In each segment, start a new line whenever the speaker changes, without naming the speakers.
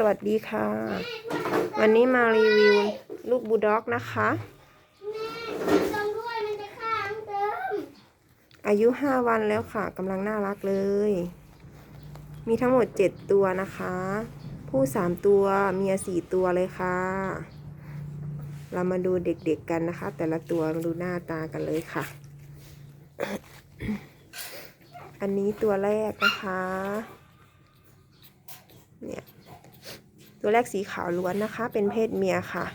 สวัสดีค่ะ วันนี้มารีวิวลูกบูลด็อกนะคะ
จำด้วยมันจะฆ่าน้องเติม
อายุ5วันแล้วค่ะกำลังน่ารักเลย มีทั้งหมด7ตัวนะคะ ผู้3ตัวเมีย4ตัวเลยค่ะ เรามาดูเด็กๆกันนะคะ แต่ละตัวมาดูหน้าตากันเลยค่ะ อันนี้ตัวแรกนะคะ เนี่ย ตัวแรกสีขาวล้วนนะคะ เป็นเพศเมียค่ะ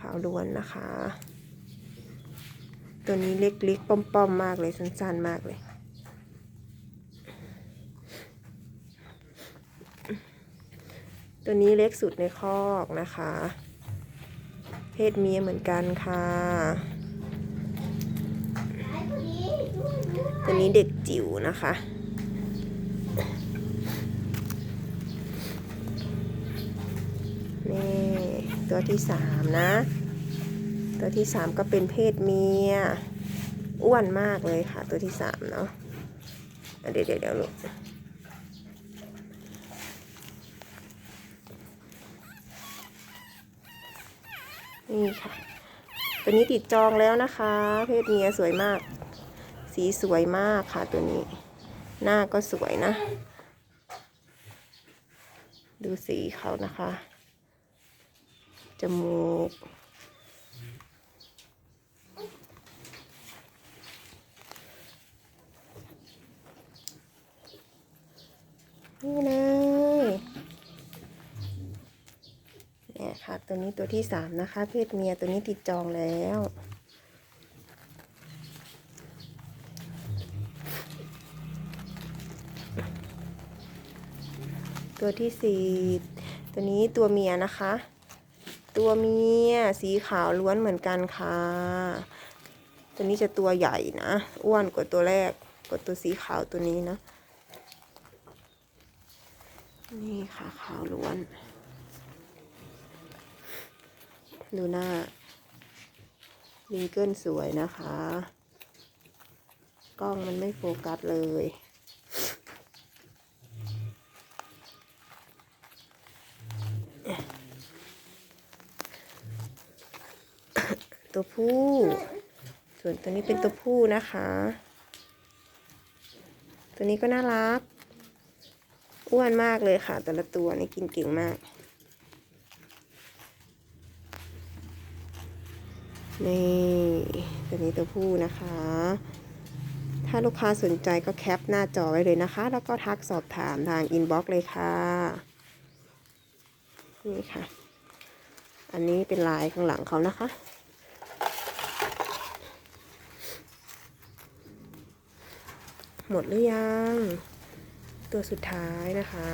ขาวล้วนนะคะ ตัวนี้เล็กๆ ป้อมๆ มากเลยสั้นๆ มากเลยตัวนี้เล็กสุดในคอกนะคะ เพศเมียเหมือนกันค่ะ ตัวนี้เด็กจิ๋วนะคะ นี่ ตัวที่สามนะ ตัวที่สามก็เป็นเพศเมีย อ้วนมากเลยค่ะ ตัวที่สามเนาะะเดี๋ยวเดี๋ยวเดี๋ยวลูกนี่ค่ะ ตัวนี้ติดจองแล้วนะคะ เพศเมียสวยมาก สีสวยมากค่ะตัวนี้ หน้าก็สวยนะ ดูสีเขานะคะ มูก นี่เลยเนี่ยค่ะ ตัวนี้ตัวที่สามนะคะ เพศเมียตัวนี้ติดจองแล้วตัวที่สี่ตัวนี้ตัวเมียนะคะ ตัวเมียสีขาวล้วนเหมือนกันค่ะ ตัวนี้จะตัวใหญ่นะ อ้วนกว่าตัวแรกกว่าตัวสีขาวตัวนี้นะ นี่ค่ะขาวล้วน ดูหน้าวิงเกิลสวยนะคะ กล้องมันไม่โฟกัสเลย ตัวผู้ ส่วนตัวนี้เป็นตัวผู้นะคะ ตัวนี้ก็น่ารัก อ้วนมากเลยค่ะ แต่ละตัวนี่กินเก่งมาก นี่ตัวนี้ตัวผู้นะคะ ถ้าลูกค้าสนใจก็แคปหน้าจอไว้เลยนะคะ แล้วก็ทักสอบถามทางอินบ็อกซ์เลยค่ะ นี่ค่ะ อันนี้เป็นลายข้างหลังเขานะคะ หมดหรือยัง ตัวสุดท้ายนะคะ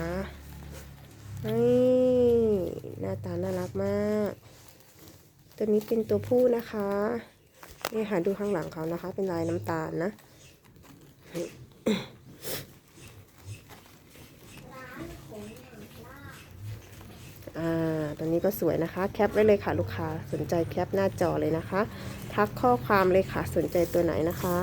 นี่หน้าตาน่ารักมาก ตัวนี้เป็นตัวผู้นะคะนี่ค่ะดูข้างหลังเขานะคะ เป็นลายน้ำตาลนะอ่าตัวนี้ก็สวยนะคะ แคปไว้เลยค่ะลูกค้า สนใจแคปหน้าจอเลยนะคะ ทักข้อความเลยค่ะ สนใจตัวไหนนะคะ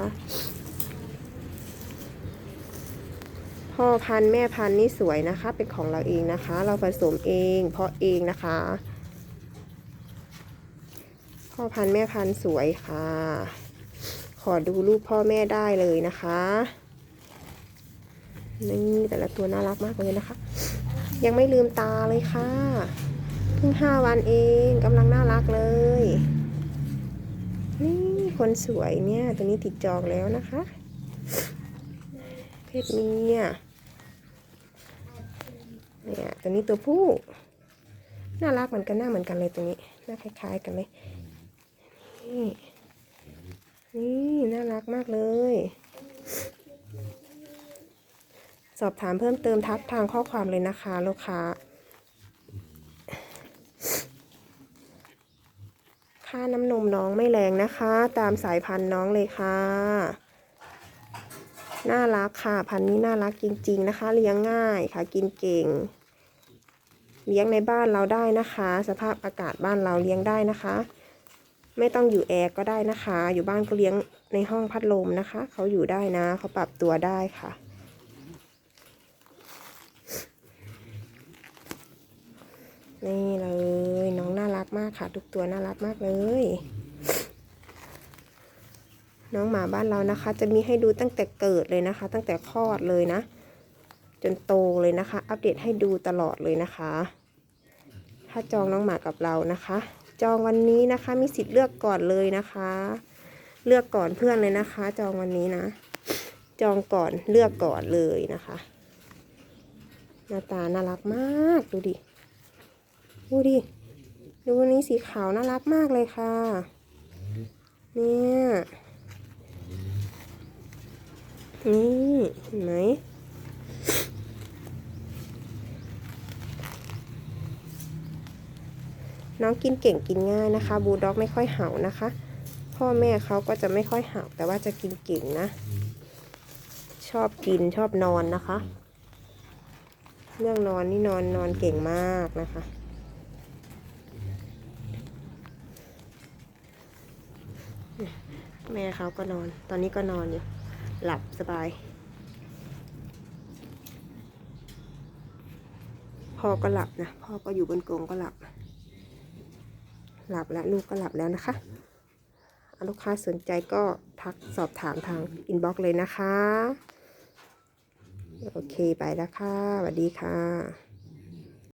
พ่อพันธุ์แม่พันธุ์นี่สวยนะคะ เป็นของเราเองนะคะ เราผสมเองเพาะเองนะคะ พ่อพันธุ์แม่พันธุ์สวยค่ะ ขอดูรูปพ่อแม่ได้เลยนะคะนี่แต่ละตัวน่ารักมากเลยนะคะ ยังไม่ลืมตาเลยค่ะเพิ่งห้าวันเองกำลังน่ารักเลย นี่คนสวยเนี่ยตัวนี้ติดจองแล้วนะคะ เพศเมีย เนี่ยตัวนี้ตัวผู้น่ารักเหมือนกันหน้าเหมือนกันเลยตัวนี้หน้าคล้ายๆกันเลยนี่นี่น่ารักมากเลย สอบถามเพิ่มเติมทักทางข้อความเลยนะคะ ลูกค้าค่าน้ำนมน้องไม่แรงนะคะ ตามสายพันธุ์น้องเลยค่ะ น่ารักค่ะ พันธุ์นี้น่ารักจริง ๆ นะคะ เลี้ยงง่ายค่ะ กินเก่ง เลี้ยงในบ้านเราได้นะคะ สภาพอากาศบ้านเราเลี้ยงได้นะคะ ไม่ต้องอยู่แอร์ก็ได้นะคะ อยู่บ้านก็เลี้ยงในห้องพัดลมนะคะ เขาอยู่ได้นะ เขาปรับตัวได้ค่ะนี่เลย น้องน่ารักมากค่ะ ทุกตัวน่ารักมากเลย น้องหมาบ้านเรานะคะ จะมีให้ดูตั้งแต่เกิดเลยนะคะ ตั้งแต่คลอดเลยนะ จนโตเลยนะคะ อัปเดตให้ดูตลอดเลยนะคะ ถ้าจองน้องหมากับเรานะคะ จองวันนี้นะคะมีสิทธิ์เลือกก่อนเลยนะคะ เลือกก่อนเพื่อนเลยนะคะ จองวันนี้นะ จองก่อนเลือกก่อนเลยนะคะ หน้าตาน่ารักมากดูดิดูดิดูวันนี้สีขาวน่ารักมากเลยค่ะ เนี่ยนี่เห็นไหม น้องกินเก่งกินง่ายนะคะ บูลด็อกไม่ค่อยเห่านะคะ พ่อแม่เขาก็จะไม่ค่อยเห่าแต่ว่าจะกินเก่งนะ ชอบกินชอบนอนนะคะ เรื่องนอนนี่นอนนอนเก่งมากนะคะแม่เขาก็นอน ตอนนี้ก็นอนอยู่ หลับสบาย พ่อก็หลับนะ พ่อก็อยู่บนกรงก็หลับ หลับแล้วลูกก็หลับแล้วนะคะ ลูกค้าสนใจก็ทักสอบถามทางอินบ็อกซ์เลยนะคะ โอเคไปแล้วค่ะสวัสดีค่ะ